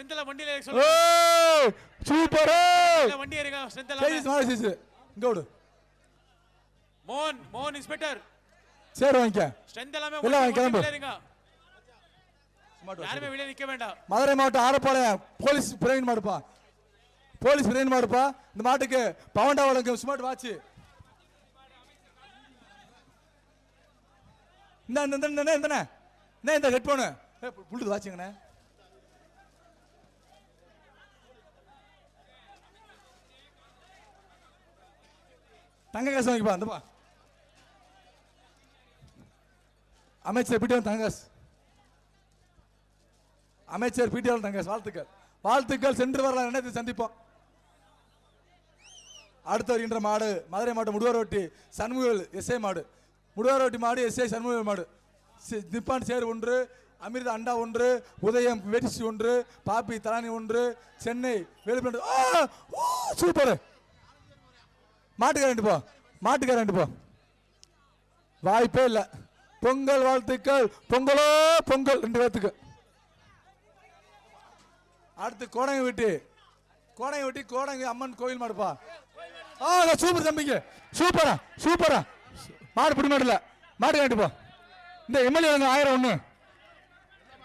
செந்தில வண்டியில ஏறி சொல்லு ஏய் சூப்பர் வண்டி ஏறுங்க செந்தில சரி மாடு சீசு இங்க விடு மோகன் மோகன் இன்ஸ்பெக்டர் சரி வாங்கிக்க ஸ்ட்ரென்த் எல்லாமே எல்லாம் வாங்கி கிளம்பு. யாருமே வெளியே நிக்க வேண்டாம் மதுரை மாவட்டம் ஆரப்பாளையம் போலீஸ் பிரவீன் மாடுப்பா போலீஸ் பிரவீன் மாடுப்பா இந்த மாட்டுக்கு பவண்டா வழங்கும் ஸ்மார்ட் வாட்ச் இந்த இந்த இந்த இந்த இந்த இந்த ஹெட்போனு புள்ளுது வாட்சுங்கண்ணே தங்க காசு வாங்கிப்பா அந்தப்பா அமைச்சர் பிடிவன் தங்கஸ் அமைச்சர் பிடிஆர் தங்கஸ் வாழ்த்துக்கள். வாழ்த்துக்கள் சென்று வரலாம் நினைத்து சந்திப்போம். அடுத்து வருகின்ற மாடு மதுரை மாவட்டம் முடுவாரோட்டி சண்முகல் எஸ்ஐ மாடு. முடுவாரோட்டி மாடு எஸ்ஐ சண்முகல் மாடு. நிப்பான் சேர் ஒன்று அமிர்த அண்டா ஒன்று உதயம் வெடிசி ஒன்று பாப்பி தலானி ஒன்று சென்னை வேலுப்பிண்டு சூப்பர்! மாட்டுக்காரன் போ. மாட்டுக்காரன் போ. வாய்ப்பே இல்லை. பொங்கல் வாழ்த்துக்கள். பொங்கலோ பொங்கல். ரெண்டு பேர்த்துக்கு. அடுத்து கோடங்கை வெட்டி. கோடங்கை வெட்டி கோடங்கை அம்மன் கோயில் மாடுப்பா ஆ சூப்பர் தம்பிங்க சூப்பரா சூப்பரா. மாடு பிடி மாடு இல்ல. மாடு வாங்கிட்டு போ. இந்த எம்எல்ஏ வந்து ஆயிரம் ஒன்று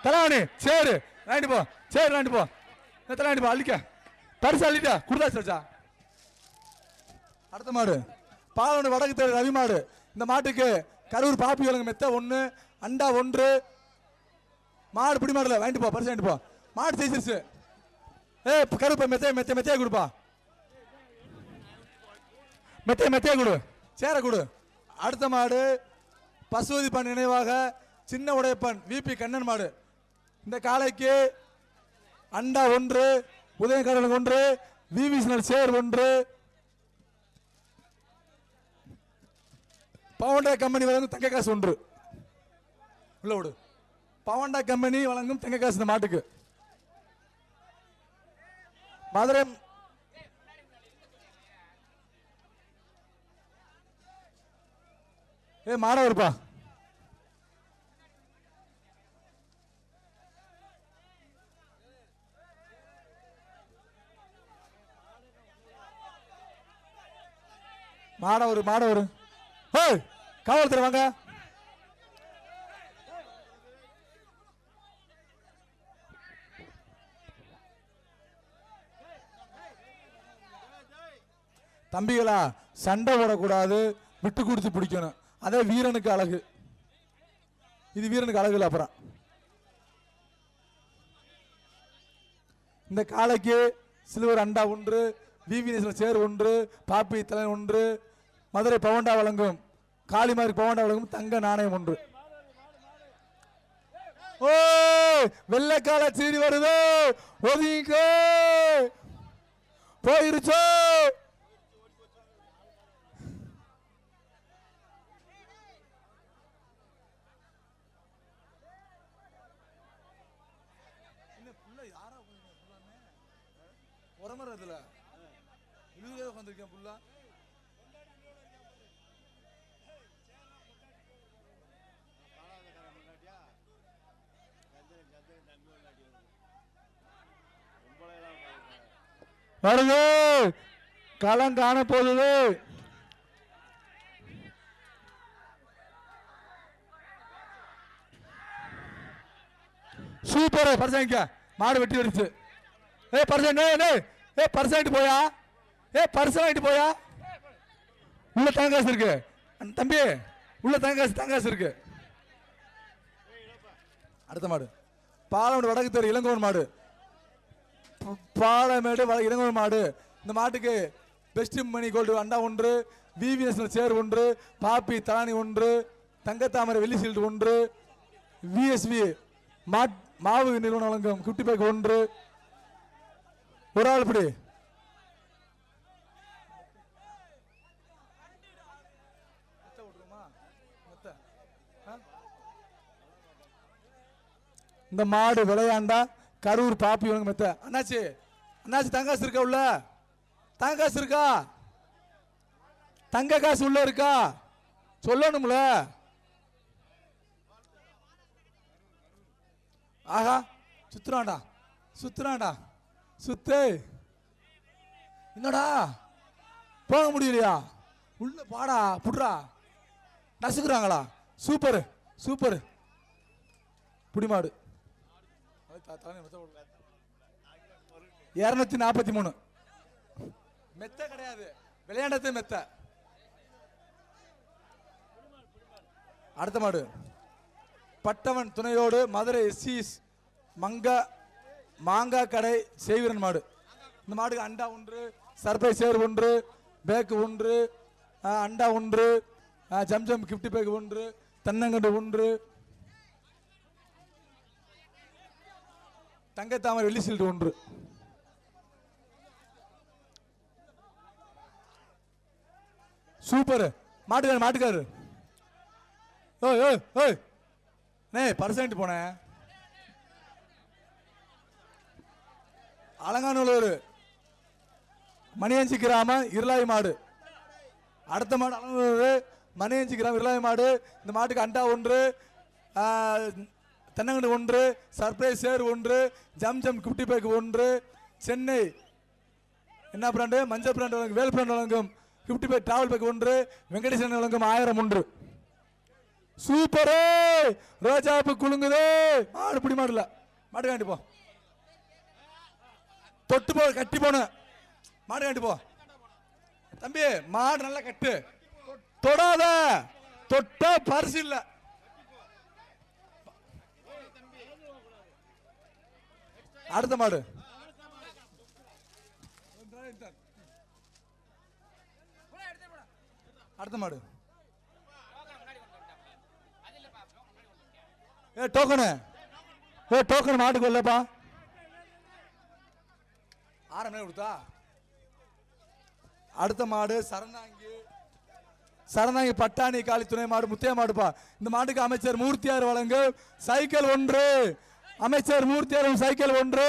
தலைவாணி சரி. வாங்கிட்டு போ. சரி வாங்கிட்டு போ. தலைவாணி போ அள்ளிக்க. பரிசு அள்ளிட்டா? கொடுத்தாச்சு வச்சா அடுத்த மாடு. பாலனு வடக்கு தெரு ரவி மாடு. இந்த மாட்டுக்கு கரூர் பாப்பி விலங்கு மெத்த ஒன்று அண்டா ஒன்று. மாடு பிடி மாடுல வாங்கிட்டு போ பரிசு வாங்கிட்டு போ. மாடு ஜெயிச்சிருச்சு ஏ கருப்பை மெத்தைய மெத்த மெத்தைய கொடுப்பா. மெத்தைய மெத்தைய கொடு. சேர கொடு. அடுத்த மாடு பசுவதிப்பன் நினைவாக சின்ன உடையப்பன் விபி கண்ணன் மாடு. இந்த காளைக்கு அண்டா ஒன்று உதயகரன் ஒன்று விவிஸ்னல் சேர் ஒன்று பவண்டா கம்பெனி வழங்கும் தங்க காசு ஒன்று. உள்ள விடு பவண்டா கம்பெனி வழங்கும் தங்க காசு இந்த மாட்டுக்கு. மதுரை ஏ மாடம் இருப்பா மாட ஒரு மாட ஒரு ஹே காவல்துறை வாங்க. தம்பிகளா சண்டை போடக்கூடாது விட்டு கொடுத்து பிடிக்கணும். அதே வீரனுக்கு அழகு. இது வீரனுக்கு அழகு இல்லை அப்புறம். இந்த காளைக்கு சிலுவர் அண்டா ஒன்று விவிஎஸ்ல சேர் ஒன்று பாப்பி தலை ஒன்று மதுரை பவண்டா வழங்கும். காளிமாருக்கு பவண்டா வழங்கும் தங்க நாணயம் ஒன்று. ஓ வெள்ளக்கால சீடி வருது? ஒதுங்கிக்கோ. போயிருச்சோ? வருது. களம் காண போகுது சூப்பர் பரிசாங்க மாடு வெட்டி வருச்சு ஏ பர்சன் ஏ ஏ போயா? ஏ பர்சன் வாங்கிட்டு போயா? உள்ள தங்காசு இருக்கு. தம்பி உள்ள தங்காசு தங்காசு இருக்கு. அடுத்த மாடு. பாலமேடு வடக்கு தெரு இளங்கோவன் மாடு. பாலமேடு வட மாடு. இந்த மாட்டுக்கு பெஸ்ட் மணி கோல்டு அண்டா ஒன்று விவிஎஸ் சேர் ஒன்று பாப்பி தானி ஒன்று தங்கத்தாமரை வெள்ளி சீல்டு ஒன்று விஎஸ்வி மாட் மாவு நிறுவனம் வழங்கும் குட்டி பேக் ஒன்று. ஒரு ஆள் இப்படி. இந்த மாடு விளையாண்டா கரூர் பாப்பி வழங்க மெத்த. அண்ணாச்சி அண்ணாச்சி தங்காசு இருக்கா உள்ள? தங்காசு இருக்கா? தங்க காசு உள்ள இருக்கா? சொல்லணும்ல. ஆஹா சுத்துறான்டா சுத்துறான்டா. சுத்து. என்னடா? போக முடியலையா? உள்ள பாடா புடுறா. நசுக்குறாங்களா? Super super. புடிமாடு. இரநூத்தி நாற்பத்தி மூணு. மெத்த கிடையாது. விளையாண்டது மெத்த. அடுத்த மாடு. பட்டவன் துணையோடு மதுரை எஸ்சிஸ் மங்க மாங்கா கடை செய்வீரன் மாடு. இந்த மாடுக்கு அண்டா ஒன்று சர்ப்ரைஸ் சேர் ஒன்று பேக்கு ஒன்று அண்டா ஒன்று ஜம்ஜம் கிஃப்ட் பேக் ஒன்று தென்னங்கண்டு ஒன்று தங்கத்தாமரை வெள்ளி சீல்டு ஒன்று. சூப்பர். மாட்டுக்காரு மாட்டுக்காரு. ஓய் ஓய் ஓய். நே பர்சன்ட் போனேன் அலங்காநல்லூர் மணியஞ்சி கிராமம் இருளாய் மாடு. அடுத்த மாடு அலங்காநல்லூர் மணியஞ்சி கிராமம் இருளாய் மாடு. இந்த மாட்டுக்கு அண்டா ஒன்று. தென்னங்கண்டு ஒன்று சர்ப்ரைஸ் சேர் ஒன்று ஜம் ஜம் குட்டி பேக் ஒன்று சென்னை என்ன பிராண்டு? மஞ்சள் பிராண்ட் வழங்கும் வேல் பிராண்ட் வழங்கும் கிஃப்டி பேக் டிராவல் பேக் ஒன்று வெங்கடேசன் வழங்கும் ஆயிரம் ஒன்று. சூப்பரே ரோஜாப்பு குலுங்குதே! மாடு பிடி மாடுல. மாடு காண்டி போ. தொட்டு போ கட்டி போன. மாடு காண்டி போ. தம்பி மாடு நல்லா கட்டு. தொடாத. தொட்டா பரிசு இல்லை. அடுத்த மாடு. அடுத்த மாடு. ஏ டோக்கனு. ஏ டோக்கன் மாட்டுக்கு இல்லப்பா ஆறு மணி கொடுத்தா? அடுத்த மாடு சரணாங்கி. சரணாங்கி பட்டாணி காளி துணை மாடு முத்தைய மாடுப்பா. இந்த மாட்டுக்கு அமைச்சர் மூர்த்தியார் வழங்கு சைக்கிள் ஒன்று. அமைச்சர் மூர்த்தியார் சைக்கிள் ஒன்று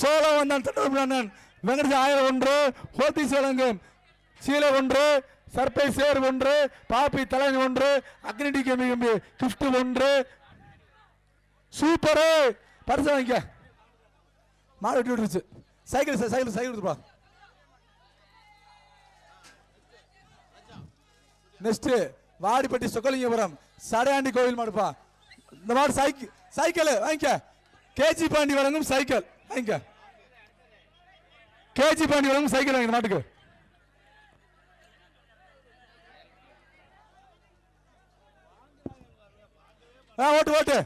சோழவந்தன் தண்டோபிரானன் வெங்கடேச ஆயிரம் ஒன்று ஹோத்திஸ் வழங்கும் சீலை ஒன்று சர்பை சேர் ஒன்று பாப்பி தலைமை ஒன்று அக்னிடி கம்பி கம்பி. கிஃப்ட் ஒன்று. சூப்பரு! பரிசு வாங்கிக்க. மாடு வெட்டி விட்டுருச்சு. சைக்கிள் சார் சைக்கிள் சைக்கிள் கொடுத்துப்பா நெக்ஸ்ட் வாடிப்பட்டி சொக்கலிங்கபுரம். சடையாண்டி கோவில் மாடுப்பா. இந்த மாடு சைக்கிள் சைக்கிள் வாங்கிக்க. கேஜி பாண்டி வழங்கும் சைக்கிள். வாங்கிக்க கேஜி பாண்டி வழங்கும் சைக்கிள் வாங்க நாட்டுக்கு ஆ ஓட்டு ஓட்டு.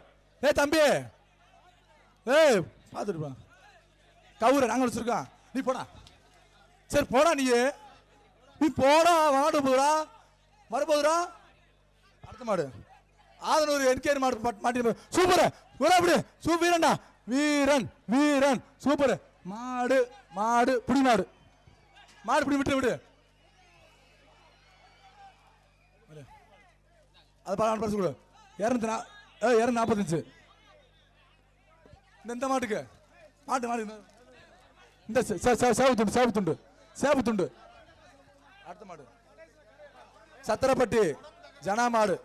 ஏய் தம்பி. ஏய் பார்த்துட்டு கவுர நாங்கள் வச்சிருக்கோம் நீ போடா. சரி போடா நீ. நீ போடா மாடு போதுடா வரப்போதுரா அடுத்த மாடு. ஆதனூர் என்கேர் மாடு மாட்டி சூப்பர். ஒரு சூ வீரன்டா. வீரன் வீரன். சூப்பர். மாடு மாடு புடி மாடு மாடு புடி விட்டு விடு. அது பரவாயில்ல பரிசு கொடு. இரநூத்தி நா இரநூத்தி நாற்பத்தஞ்சு இந்த இந்த மாட்டுக்கு. மாட்டு மாடு இந்த- சேவத்துண்டு சே- சே- அடுத்த மாடு. சத்திரப்பட்டி ஜனா மாடு.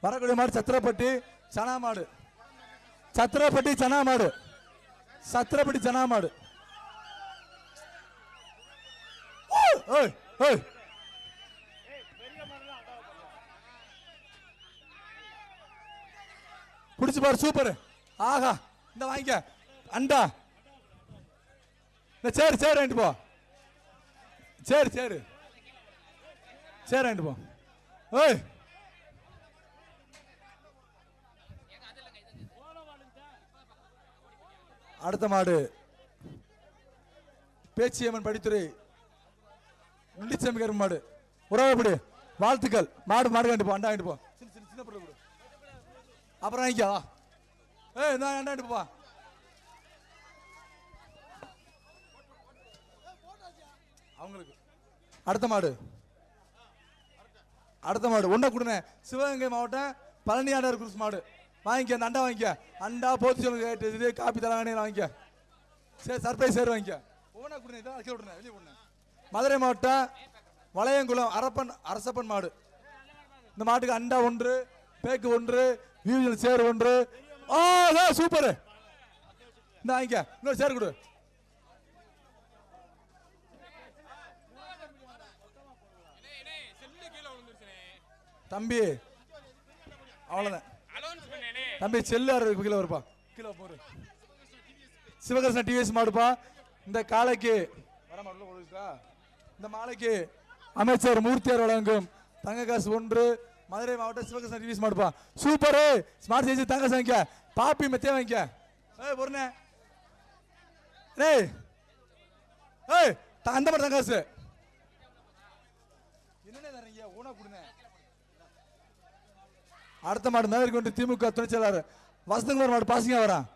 வரக்கூடிய மாடு சத்திரப்பட்டி சனா மாடு. சத்திரப்பட்டி சனா மாடு சத்திரப்பட்டி சனா மாடு ஓய், ஓய். பிடிச்சு பாரு சூப்பர். ஆஹா இந்த வாங்கிக்க. அண்டா. இந்த சரி சரி வாங்கிட்டு போ. சரி சரி. சரி வாங்கிட்டு போ. ஓய் அடுத்த மாடு. பேச்சியம்மன் படித்துறை. உள்ளிச்சமிகர் மாடு. உறவுப்படி வாழ்த்துக்கள். மாடு மாடு கண்டு போ அண்டா போ. சின்ன சின்ன சின்ன பொருள் அப்புறம் வாங்கிக்கோ. ஏ நான் இந்த அண்டா வாங்கிட்டு போ. அவங்களுக்கு. அடுத்த மாடு. அடுத்த மாடு. ஒன்றை கொடுங்க சிவகங்கை மாவட்டம் பழனி குருஸ் மாடு. வாங்கிக்க அந்த அண்டா வாங்கிக்க. அண்டா போத்து சொல்லுங்க இது காப்பி தராங்கன்னு வாங்கிக்க. சரி சர்ப்ரைஸ் சேர் வாங்கிக்க. ஒவ்வொன்றா கொடுங்க இதான் அக்கி விடுறேன் வெளியே விடுங்க மதுரை மாவட்டம் வளையங்குளம் அரப்பன் அரசப்பன் மாடு. இந்த மாட்டுக்கு அண்டா ஒன்று பேக்கு ஒன்று வியூஜல் சேர் ஒன்று. ஆ சூப்பர் இந்த வாங்கிக்க. இன்னொரு சேர் கொடு. தம்பி அவ்வளோதான் தம்பி செல்லு அறுபது வருப்பா. கிலோ போரு சிவகிருஷ்ண டிவிஎஸ் மாடுப்பா. இந்த காளைக்கு வர இந்த மாலைக்கு அமைச்சர் மூர்த்தியார் வழங்கும் தங்க காசு ஒன்று. மதுரை மாவட்டம் சிவகிருஷ்ண டிவிஎஸ் மாடுப்பா. சூப்பரு ஸ்மார்ட் சைஸ் தங்க வாங்கிக்க. பாப்பி மெத்தே வாங்கிக்க. ஏய் பொருணே. ஏய். ஏய் த- அந்த மாதிரி தங்க காசு. என்னென்ன தரீங்க ஊனா கொடுங்க. அடுத்த மாடு மேலே கொண்டு திமுக துணை செயலாளர் வசந்தகுமார் மாடு பாசிங்க வரான்.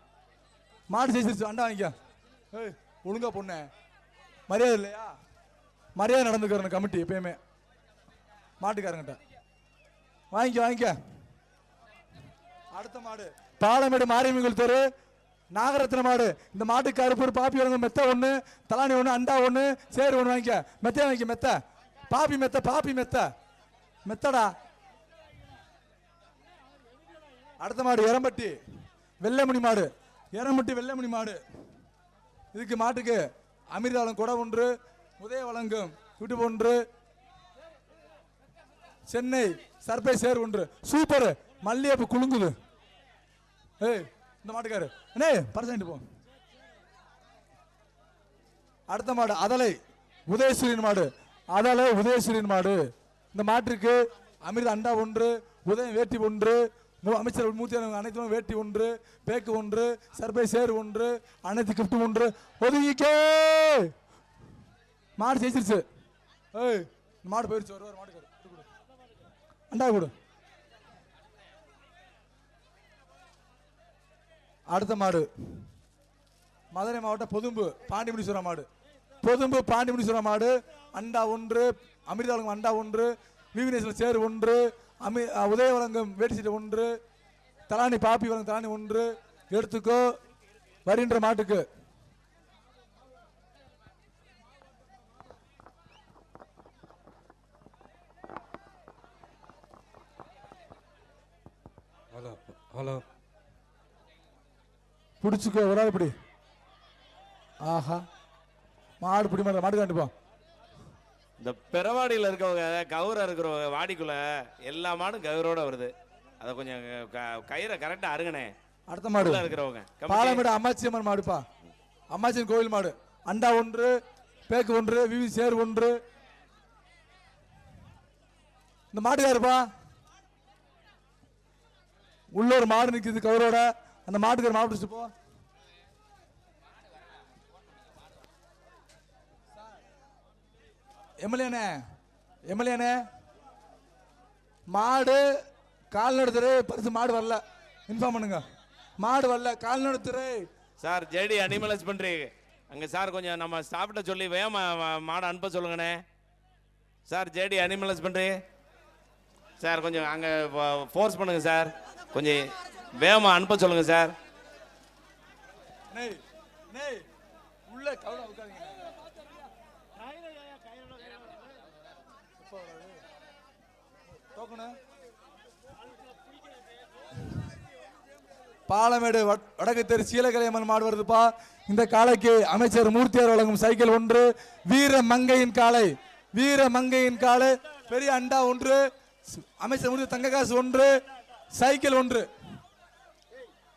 மாடு ஜெயிச்சிருச்சு. அண்டா வாங்கிக்க. ஏய் ஒழுங்கா பொண்ணு. மரியாதை இல்லையா? மரியாதை நடந்துக்கிறேன் கமிட்டி எப்பயுமே. மாட்டுக்காரங்கிட்ட. வாங்கிக்க வாங்கிக்க. அடுத்த மாடு. பாலமேடு மாரியம்மன் தெரு நாகரத்ன மாடு. இந்த மாட்டு கருப்பு பாப்பி வழங்க மெத்த ஒன்று தலானி ஒன்று அண்டா ஒன்று சேரு ஒன்று வாங்கிக்க. மெத்தையா வாங்கிக்க மெத்த. பாப்பி மெத்த பாப்பி மெத்த. மெத்தடா. அடுத்த மாடு எரம்பட்டி. வெள்ளமணி மாடு. எரம்பட்டி வெள்ளமணி மாடு. இதுக்கு மாட்டுக்கு அமிர்தாளம் குடம் ஒன்று உதய வழங்கும் யூடியூப் ஒன்று சென்னை சர்பை சேர் ஒன்று. சூப்பர். மல்லிகைப்பூ குலுங்குது. ஏய் இந்த மாட்டுக்காரு. அண்ணே பர்சன்ட் போ. அடுத்த மாடு அதலை. உதயசூரியன் மாடு. அதலை உதயசூரியன் மாடு. இந்த மாட்டிற்கு அமிர்த அண்டா ஒன்று உதயம் வேட்டி ஒன்று மு- அமைச்சர் மூத்தி அனைத்தும் வேட்டி ஒன்று பேக்கு ஒன்று சர்பை சேர் ஒன்று அனைத்து கிஃப்ட் ஒன்று. ஒதுங்கிக்கே! மாடு ஜெயிச்சிருச்சு. ஏய் மாடு போயிருச்சு. ஒரு மாடு அண்டா கொடு. அடுத்த மாடு. மதுரை மாவட்டம் பொதும்பு பாண்டிமுனீஸ்வரம் மாடு. பொதும்பு பாண்டிமுனீஸ்வரம் மாடு. அண்டா ஒன்று அமிர்தாளுங்க அண்டா ஒன்று. விவினேஸ்வரர் சேர் ஒன்று அமி அஹ், உதயவழங்கம் வேட்டி சீட்டு ஒன்று தலானி பாப்பி வழங்கும் தலானி ஒன்று எடுத்துக்கோ வருகின்ற மாட்டுக்கு. Hello hello. பிடிச்சிக்கோ ஒரு ஆள் இப்படி ஆஹா. மாடு பிடி மாடு மாடு காண்டுப்போம் இந்த பெறவாடியில் இருக்கவங்க கவுர இருக்கிறவங்க வாடிக்குள்ள எல்லா மாடும் கவுரோட வருது. அதை கொஞ்சம் கயிறை கரெக்டாக அருங்கண்ணே அடுத்த மாடு. இருக்கிறவங்க. பாலமேடு அம்மாச்சியம்மன் மாடுப்பா. அம்மாச்சியம்மன் கோவில் மாடு. அண்டா ஒன்று பேக்கு ஒன்று விவி சேர் ஒன்று. இந்த மாடு யாருப்பா? உள்ள ஒரு மாடு நிக்குது கவரோட. அந்த மாட்டுக்கு மாடு பிடிச்சிட்டு போ. எம்எல்ஏண்ணே எம்எல்ஏண்ணே மாடு கால்நடைத்துறை பரிசு மாடு வரல. இன்ஃபார்ம் பண்ணுங்க. மாடு வரல கால்நடைத்துறை சார் ஜேடி அனிமல் பண்றி அங்கே சார் கொஞ்சம் நம்ம ஸ்டாஃப்ட்ட சொல்லி வேகமா மா- மாடை அனுப்ப சொல்லுங்கண்ணே. சார் ஜேடி அனிமல் பண்றி சார் கொஞ்சம் அங்கே ஃபோர்ஸ் பண்ணுங்க சார். கொஞ்சம் வேகமா அனுப்ப சொல்லுங்க சார். உள்ள கவலை பாலமேடு வட- வடக்கு தெரு சீலகலையம்மன் மாடு வருதுப்பா. இந்த காளைக்கு அமைச்சர் மூர்த்தியார் வழங்கும் சைக்கிள் ஒன்று. வீர மங்கையின் காளை. வீர மங்கையின் காளை. பெரிய அண்டா ஒன்று. அமைச்சர் மூர்த்தி தங்க காசு ஒன்று. சைக்கிள் ஒன்று.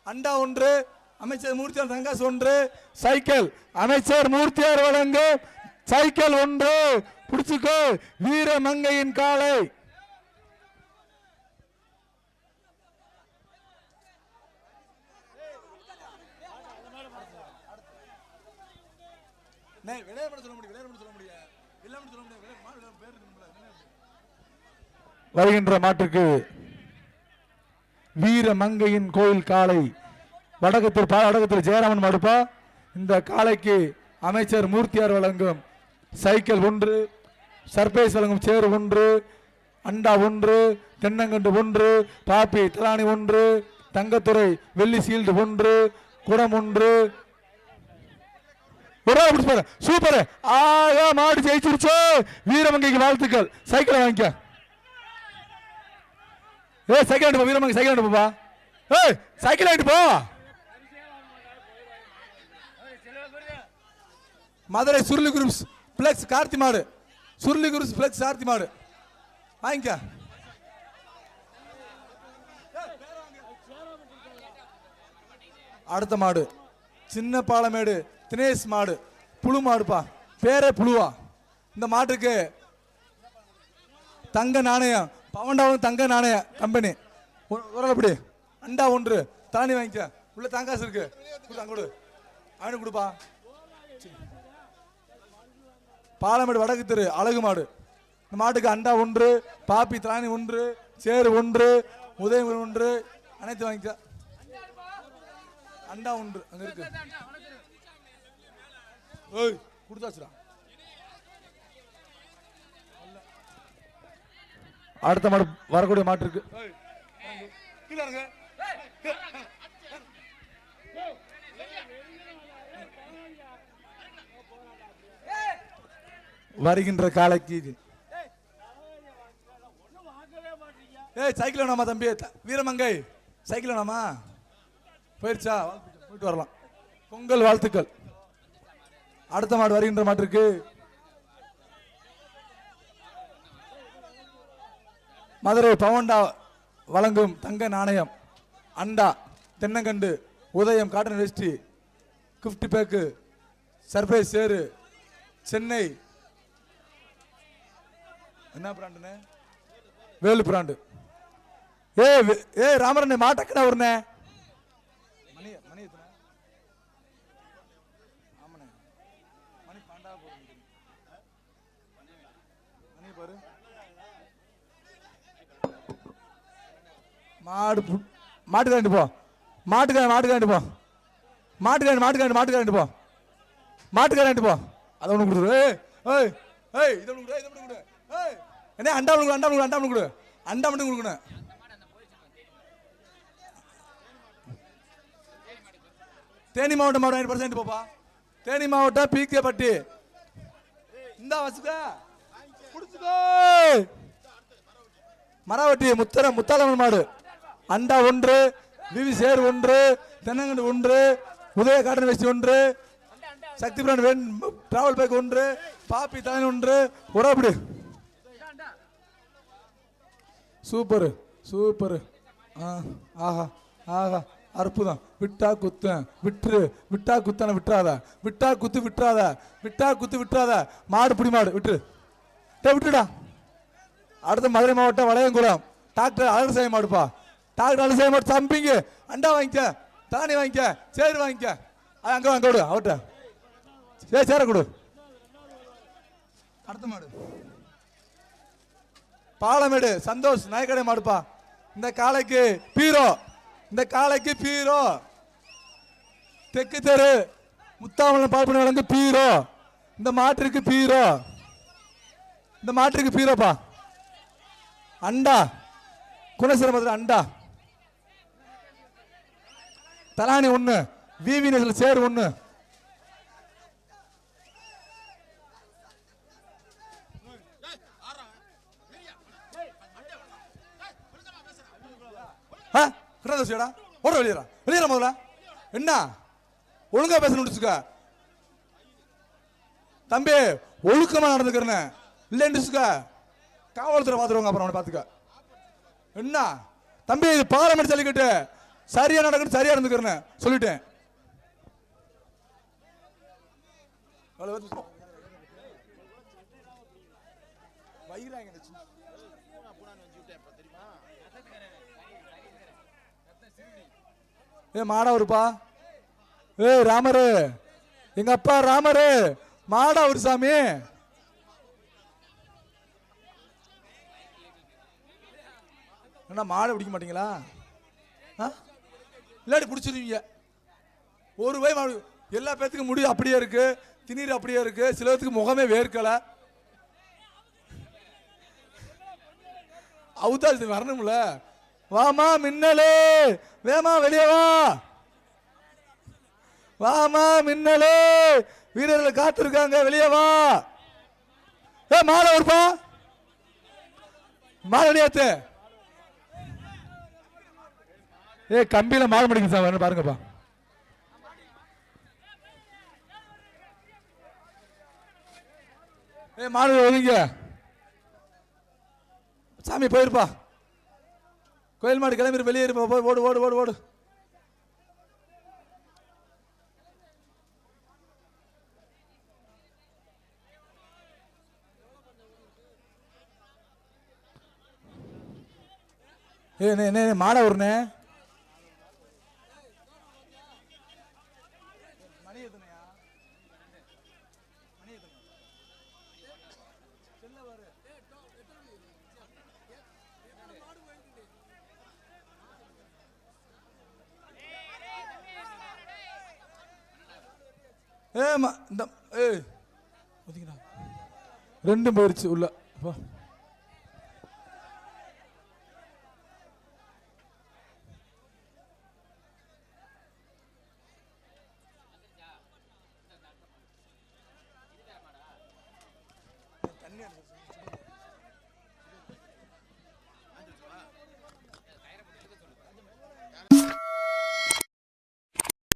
அண்டா ஒன்று. அமைச்சர் மூர்த்தியார் தங்காசு ஒன்று. சைக்கிள். அமைச்சர் மூர்த்தியார் வழங்கும் சைக்கிள் ஒன்று. பிடிச்சுக்கோ. வீர மங்கையின் காளை. விளையாட சொல்ல முடியும் விளையாட சொல்ல முடியும். இல்லாம சொல்ல முடியாது விளையாட- பேர் இருக்கும்ல, வருகின்ற மாட்டுக்கு வீர மங்கையின் கோயில் காளை வடகத்தில் வடகத்தில் ஜெயராமன் மடுப்பா. இந்த காளைக்கு அமைச்சர் மூர்த்தியார் வழங்கும் சைக்கிள் ஒன்று சர்பேஸ் வழங்கும் சேர் ஒன்று அண்டா ஒன்று தென்னங்கண்டு ஒன்று பாப்பி தலானி ஒன்று தங்கத்துறை வெள்ளி சீல்டு ஒன்று குடம் ஒன்று ஒரு ஆள் பாரு. சூப்பர் ஆகா மாடு ஜெயிச்சிருச்சு வீரமங்கைக்கு வாழ்த்துக்கள். சைக்கிளை வாங்கிக்க. ஏ சைக்கிள் எடுப்பா வீரமங்க சைக்கிள் எடுப்பா ஏய் சைக்கிள் எடுத்து போ. மதுரை சுருளி குரூப்ஸ் பிளக்ஸ் கார்த்தி மாடு. சுருளி குரூப்ஸ் பிளக்ஸ் கார்த்தி மாடு. வாங்கிக்க. அடுத்த மாடு. சின்ன பாலமேடு. தினேஷ் மாடு புழு மாடுப்பா. பேரே புழுவா. இந்த மாட்டுக்கு தங்க நாணயம் பவண்டாவும் தங்க நாணய கம்பெனி உரல் அப்படி அண்டா ஒன்று. தானி வாங்கிக்க. உள்ள தங்காசு இருக்கு. கொடு, கொடு. அவனுக்கு கொடுப்பா. பாலமேடு வடக்கு தெரு அழகு மாடு. இந்த மாட்டுக்கு அண்டா ஒன்று பாப்பி திராணி ஒன்று சேரு ஒன்று உதயம் ஒன்று அனைத்து வாங்கிக்க. அண்டா ஒன்று அங்கே இருக்கு. ஓய் கொடுத்தாச்சுடா. அடுத்த மாடு வரக்கூடிய மாட்டு இருக்கு. வருகின்ற காலைக்கு. ஏய் சைக்கிள் வேணாமா தம்பி? வீரமங்கை. சைக்கிள் வேணாமா? வாழ்த்துக்கள். போயிட்டு வரலாம். பொங்கல் வாழ்த்துக்கள். அடுத்த மாடு வருகின்ற மாட்டிற்கு. மதுரை பவண்டா வழங்கும் தங்க நாணயம். அண்டா தென்னங்கண்டு Udhayam cotton veshti gift pack surprise chair Chennai. என்ன பிராண்டுண்ணே வேலு பிராண்டு ஏ ஏ ராமரண்ணே மாட்டக்கடா ஒருண்ணே மணி மணி எத்தனை ஆமாண்ணே மணி பன்னெண்டா போகுது மணி பாரு மாடு மாட்டுக்காண்டு போ. மாட்டுக்காரன் மாட்டுக்காண்டு போ. மாட்டுக்காண்டு மாட்டுக்காண்டு மாட்டுக்காண்டு போ. மாட்டுக்காண்டு போ. அதை ஒன்று கொடுத்துரு. ஏய் ஏய் ஏய் இதை ஒன்று கொடு இதை ஒன்று கொடு. ஏய் என்ன அண்டா ஒன்று கொடு அண்டா ஒன்று அண்டா ஒன்று கொடு. அண்டா மட்டும் கொடுக்கணும். தேனி மாவட்டம் மாவட்டம் பர்சன்ட் போப்பா. தேனி மாவட்டம் பிகே பட்டி இந்த வசுக்க. குடிச்சுக்கோ. மராவட்டி முத்தர முத்தாளம்மன் மாடு. அண்டா ஒன்று விவி சேர் ஒன்று தென்னங்கண்டு ஒன்று உதய காட்டன் ஒன்று சக்தி பிரான் டிராவல் பேக் ஒன்று பாப்பி தலைன் ஒன்று. உறவுடு சூப்பர் சூப்பர். ஆ ஆஹா ஆஹா அற்புதம். விட்டா குத்தேன் விட்டுரு. விட்டா குத்தனை விட்டுறாத. விட்டா குத்து விட்டுறாத. விட்டா குத்து விட்டுறாத. மாடு பிடி மாடு விட்டுரு. டே விட்டுடா அடுத்த மதுரை மாவட்டம் வளையங்குளம். டாக்டர் அழகுசாமி மாடுப்பா. டாக்டர் செய்ய மாட்டோம் தம்பிங்க அண்டா வாங்கிக்க தானி வாங்கிக்க சேரு வாங்கிக்க. அது அங்கே வாங்க கொடு அவட்ட சே சேர கொடு. அடுத்த மாடு. பாலமேடு சந்தோஷ் நாயக்கடை மாடுப்பா. இந்த காளைக்கு பீரோ. இந்த காளைக்கு பீரோ. தெற்கு தெரு முத்தாமலம் பால்பணி வழங்கு பீரோ. இந்த மாட்டிற்கு பீரோ. இந்த மாட்டிற்கு பீரோப்பா. அண்டா. குணசிரமத்தில் அண்டா. தலானி ஒன்று விவி நேசல் சேர் ஒன்று ஆ கிரதோசியடா ஓட வெளியேறா. வெளியேற முதல்ல. என்ன? ஒழுங்கா பேசணும் வச்சுக்க தம்பி ஒழுக்கமா நடந்துக்கிறேன்னு. இல்லைன்னு வச்சுக்க காவல்துறை பார்த்துருவாங்க அப்புறம் அவனை பார்த்துக்க. என்ன? தம்பி இது பார்லமெண்ட் ஜல்லிக்கட்டு சரியா நடக்கணும் சரியா இருந்துக்கிறேன்னு சொல்லிட்டேன். அவ்வளவு பேத்து சொல்லு. ஏ மாடவருப்பா ஏ ராமரு. எங்க அப்பா ராமரு. மாடவர் சாமி என்ன மாடை பிடிக்க மாட்டீங்களா? ஆ? இல்லாட்டி பிடிச்சிருவீங்க. ஒரு வை மாடு எல்லா பேத்துக்கும் முடி அப்படியே இருக்கு திணீர் அப்படியே இருக்கு சிலத்துக்கு முகமே வேர்க்கல. அவுத்தா இது வரணும்ல. வாமா மின்னலே வேமா வெளியே வா. வாமா மின்னலே வீரர்கள் காத்திருக்காங்க வெளியே வா. ஏ மாலை ஒருப்பா மாலை வெளியாத்து ஏ கம்பியில மாறு மடிக்கு சார் பாருங்கப்பா. ஏ மாணவர் ஒதுங்க. சாமி போயிருப்பா. கோயில் மாடு கிளம்பி வெளியே இருப்பா போய் ஓடு ஓடு ஓடு ஓடு. ஏ மாட நே ஏ இந்த ஏ ஒதுங்கிடா ரெண்டும் போயிடுச்சு உள்ள